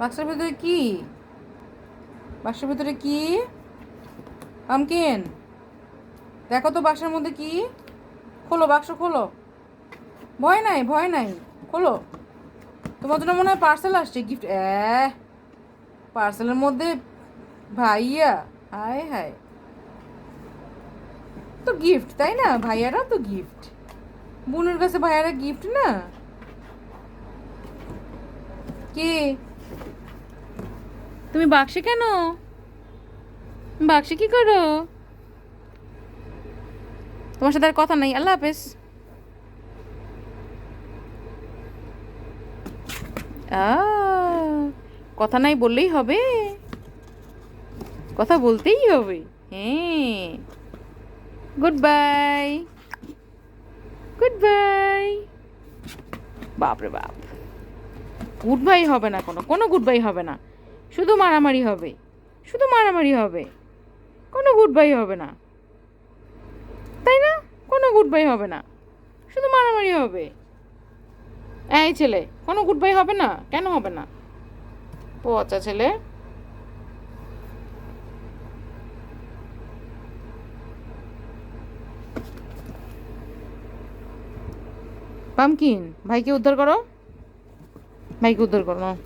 বাক্সের ভিতরে কি? বাক্সের ভিতরে কি? পামকিন দেখো তো বাক্সের মধ্যে কি? খোলো, বাক্স খোলো। ভয় নাই ভয় নাই। খোলো। তোমার জন্য মনে হয় পার্সেল আসছে গিফট পার্সেলের মধ্যে ভাইয়া। হায় হায়। তো গিফট তাই না? ভাইয়ারা তো গিফট বোনের কাছে ভাইয়ারা গিফট না? কি? তুমি বাক্সে কেন? বাক্সে কি করো? তোমার সাথে আর কথা নাই, আল্লাহ হাফেজ। কথা নাই বললেই হবে। কথা বলতেই হবে হ্যাঁ। Good bye. Good bye. বাপরে বাপ। গুড বাই হবে না কোনো কোনো গুড বাই হবে না। শুধু মারামারি হবে। শুধু মারামারি হবে। কোনো গুড বাই হবে না। তাই না? কোনো গুড বাই হবে না। শুধু মারামারি হবে। এই ছেলে, কোনো গুড বাই হবে না? কেন হবে না? পচা ছেলে। পামকিন, ভাইকে উদ্ধার করো। ভাইকে উদ্ধার করো।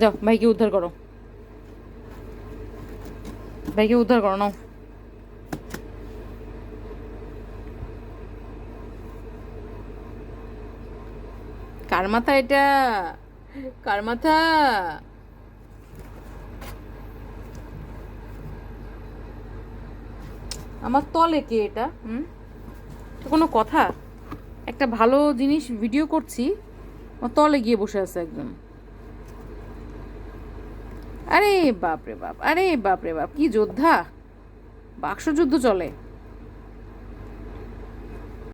যাও, ভাইকে উদ্ধার করো। ভাইকে উদ্ধার করো, নাও। কার মাথা এটা? কার মাথা? আমার তলে কে এটা? হুম? কোনো কথা? একটা ভালো জিনিস ভিডিও করছি। আমার তলে গিয়ে বসে আছে একদম। আরে বাপ রে বাপ, আরে বাপ রে বাপ, কি যোদ্ধা? বাক্স যুদ্ধ চলে।